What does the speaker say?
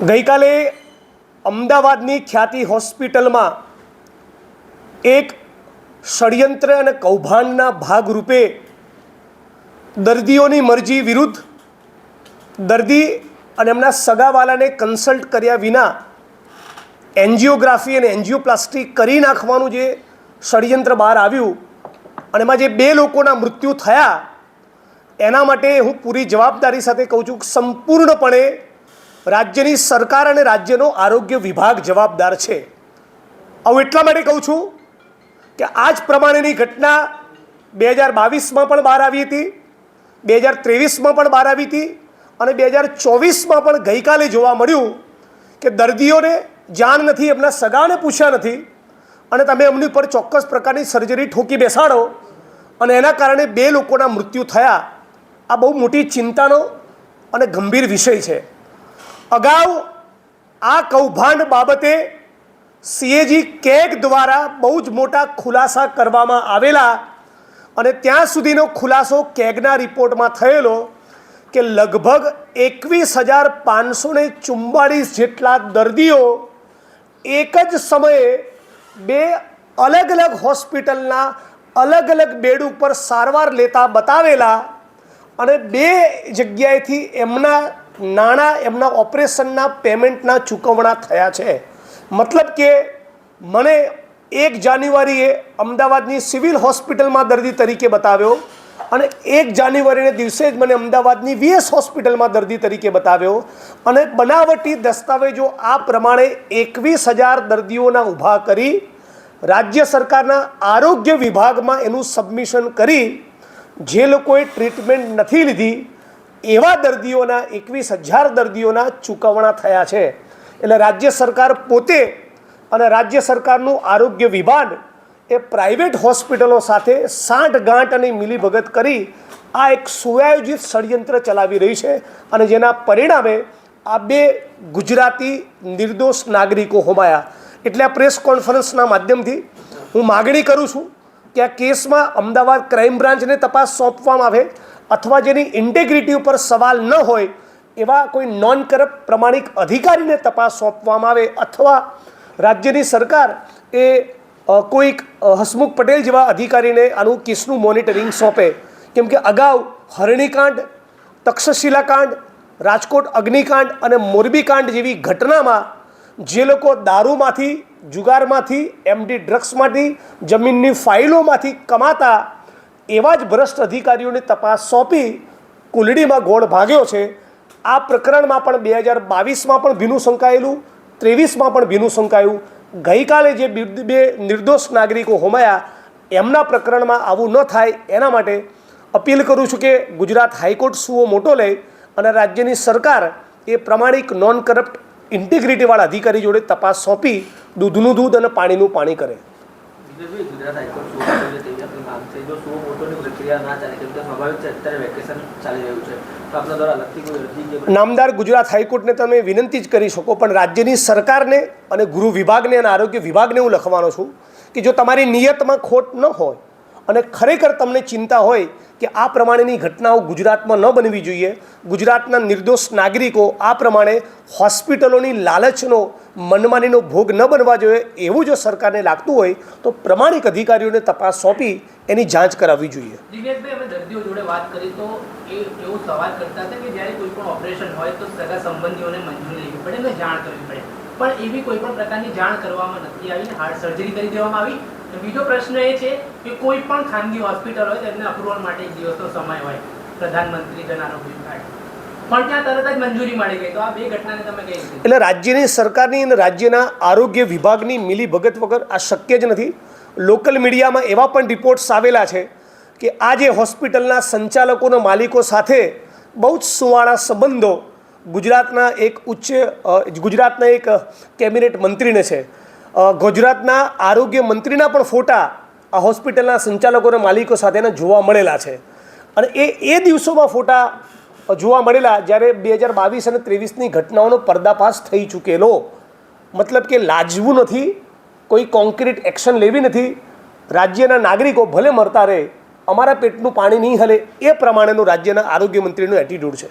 ગઈકાલે અમદાવાદની ખ્યાતિ હોસ્પિટલમાં એક ષડયંત્ર અને કૌભાંડના ભાગરૂપે દર્દીઓની મરજી વિરુદ્ધ દર્દી અને એમના સગાવાલાને કન્સલ્ટ કર્યા વિના એન્જિયોગ્રાફી અને એન્જિયોપ્લાસ્ટી કરી નાખવાનું જે ષડયંત્ર બહાર આવ્યું અને એમાં જે બે લોકોના મૃત્યુ થયા, એના માટે હું પૂરી જવાબદારી સાથે કહું છું સંપૂર્ણપણે રાજ્યની સરકાર અને રાજ્યનો આરોગ્ય વિભાગ જવાબદાર છે. આવું એટલા માટે કહું છું કે આ જ પ્રમાણેની ઘટના બે હજાર બાવીસમાં પણ બહાર આવી હતી, બે હજાર ત્રેવીસમાં પણ બહાર આવી હતી અને બે હજાર ચોવીસમાં પણ ગઈકાલે જોવા મળ્યું કે દર્દીઓને જાણ નથી, એમના સગાને પૂછ્યા નથી અને તમે એમની ઉપર ચોક્કસ પ્રકારની સર્જરી ઠોકી બેસાડો અને એના કારણે બે લોકોના મૃત્યુ થયા. આ બહુ મોટી ચિંતાનો અને ગંભીર વિષય છે. અગાઉ આ કૌભાંડ બાબતે સીએજી કેગ દ્વારા બહુ જ મોટા ખુલાસા કરવામાં આવેલા અને ત્યાં સુધીનો ખુલાસો કેગના રિપોર્ટમાં થયેલો કે લગભગ એકવીસ હજાર પાંચસો ને ચુમ્બાળીસ જેટલા દર્દીઓ એક જ સમયે બે અલગ અલગ હોસ્પિટલના અલગ અલગ બેડ ઉપર સારવાર લેતા બતાવેલા અને બે જગ્યાએથી એમના નાણાં એમના ઓપરેશનના પેમેન્ટના ચૂકવણા થયા છે. મતલબ કે મને એક જાન્યુઆરીએ અમદાવાદની સિવિલ હોસ્પિટલમાં દર્દી તરીકે બતાવ્યો અને એક જાન્યુઆરીને દિવસે જ મને અમદાવાદની વીએસ હોસ્પિટલમાં દર્દી તરીકે બતાવ્યો અને બનાવટી દસ્તાવેજો આ પ્રમાણે એકવીસ હજાર દર્દીઓના ઊભા કરી રાજ્ય સરકારના આરોગ્ય વિભાગમાં એનું સબમિશન કરી જે લોકોએ ટ્રીટમેન્ટ નથી લીધી એવા દર્દીઓના, એકવીસ હજાર દર્દીઓના ચૂકવણા થયા છે. એટલે રાજ્ય સરકાર પોતે અને રાજ્ય સરકારનું આરોગ્ય વિભાગ એ પ્રાઇવેટ હોસ્પિટલો સાથે સાંઠ ગાંઠ અને મિલીભગત કરી આ એક સુઆયોજિત ષડયંત્ર ચલાવી રહી છે અને જેના પરિણામે આ બે ગુજરાતી નિર્દોષ નાગરિકો હોમાયા. એટલે આ પ્રેસ કોન્ફરન્સના માધ્યમથી હું માગણી કરું છું કે આ કેસમાં અમદાવાદ ક્રાઇમ બ્રાન્ચને તપાસ સોંપવામાં આવે અથવા જેની ઇન્ટેગ્રિટી ઉપર સવાલ ન હોય એવા કોઈ નોન કરપ્ટ પ્રમાણિક અધિકારીને તપાસ સોંપવામાં આવે અથવા રાજ્યની સરકાર એ કોઈક હસમુખ પટેલ જેવા અધિકારીને આનું કેસનું મોનિટરિંગ સોંપે. કેમ કે અગાઉ હરણીકાંડ, તક્ષશિલાકાંડ, રાજકોટ અગ્નિકાંડ અને મોરબી કાંડ જેવી ઘટનામાં જે લોકો દારૂમાંથી જુગારમાંથી એમડી ડ્રગ્સમાંથી, જમીનની ફાઇલોમાંથી કમાતા એવા જ ભ્રષ્ટ અધિકારીઓને તપાસ સોંપી, કુલડીમાં ગોળ ભાગ્યો છે. આ પ્રકરણમાં પણ બે હજાર બાવીસમાં પણ ભીનું સંકાયેલું ત્રેવીસમાં પણ ભીનું સંકાયું ગઈકાલે જે બી- નિર્દોષ નાગરિકો હોમાયા, એમના પ્રકરણમાં આવું ન થાય એના માટે અપીલ કરું છું કે ગુજરાત હાઈકોર્ટ સુઓ મોટો લે અને રાજ્યની સરકાર એ પ્રમાણિક નોન કરપ્ટ ઇન્ટિગ્રિટીવાળા અધિકારી જોડે તપાસ સોંપી દૂધનું દૂધ અને પાણીનું પાણી કરે. નામદાર ગુજરાત હાઈકોર્ટને તમે વિનંતી જ કરી શકો પણ રાજ્યની સરકારને અને ગૃહ વિભાગને અને આરોગ્ય વિભાગને હું લખવાનો છું કે જો તમારી નિયતમાં ખોટ ન હોય અને ખરેખર તમને ચિંતા હોય કે આ પ્રમાણેની ઘટનાઓ ગુજરાતમાં ન બનવી જોઈએ. ગુજરાતના નિર્દોષ નાગરિકો આ પ્રમાણે હોસ્પિટલોની લાલચનો, મનમાનીનો ભોગ ન બનવા જોઈએ એવું જો સરકારને લાગતું હોય, તો પ્રમાણિક અધિકારીઓને તપાસ સોંપી એની જાંચ કરાવવી જોઈએ. દર્દીઓ જોડે વાત કરી તો એવો સવાલ કરતા હતા કે જ્યારે કોઈ પણ ઓપરેશન હોય તો સગા સંબંધીઓને મંજૂરી લેવી પડે ને જાણ કરવી પડે? પણ એવી કોઈ પણ પ્રકારની જાણ કરવામાં નથી આવી હાર્ટ સર્જરી કરી દેવામાં આવી. બીજો પ્રશ્ન એ છે કે કોઈ પણ ખાનગી હોસ્પિટલ હોય તેમને અપ્રુવલ માટે એક દિવસનો સમય હોય, પ્રધાનમંત્રી જન આરોગ્ય કાર્ડ. એટલે રાજ્યની સરકારની અને રાજ્યના આરોગ્ય વિભાગની મિલીભગત વગર આ શક્ય જ નથી. લોકલ મીડિયામાં એવા પણ રિપોર્ટ્સ આવેલા છે કે આ જે હોસ્પિટલના સંચાલકોના માલિકો સાથે બહુ જ સુવાળા સંબંધો ગુજરાતના એક ઉચ્ચ ગુજરાતના એક કેબિનેટ મંત્રીને છે. ગુજરાતના આરોગ્ય મંત્રીના પણ ફોટા આ હોસ્પિટલના સંચાલકોના માલિકો સાથેના જોવા મળેલા છે. અને એ એ દિવસોમાં ફોટા જોવા મળેલા જ્યારે બે હજાર બાવીસ અને ત્રેવીસની ઘટનાઓનો પર્દાફાશ થઈ ચૂકેલો. મતલબ કે લાજવું નથી, કોઈ કોન્ક્રીટ એક્શન લેવી નથી. રાજ્યના નાગરિકો ભલે મરતા રહે, અમારા પેટનું પાણી નહીં હલે, એ પ્રમાણેનું રાજ્યના આરોગ્ય મંત્રીનું એટીટ્યૂડ છે.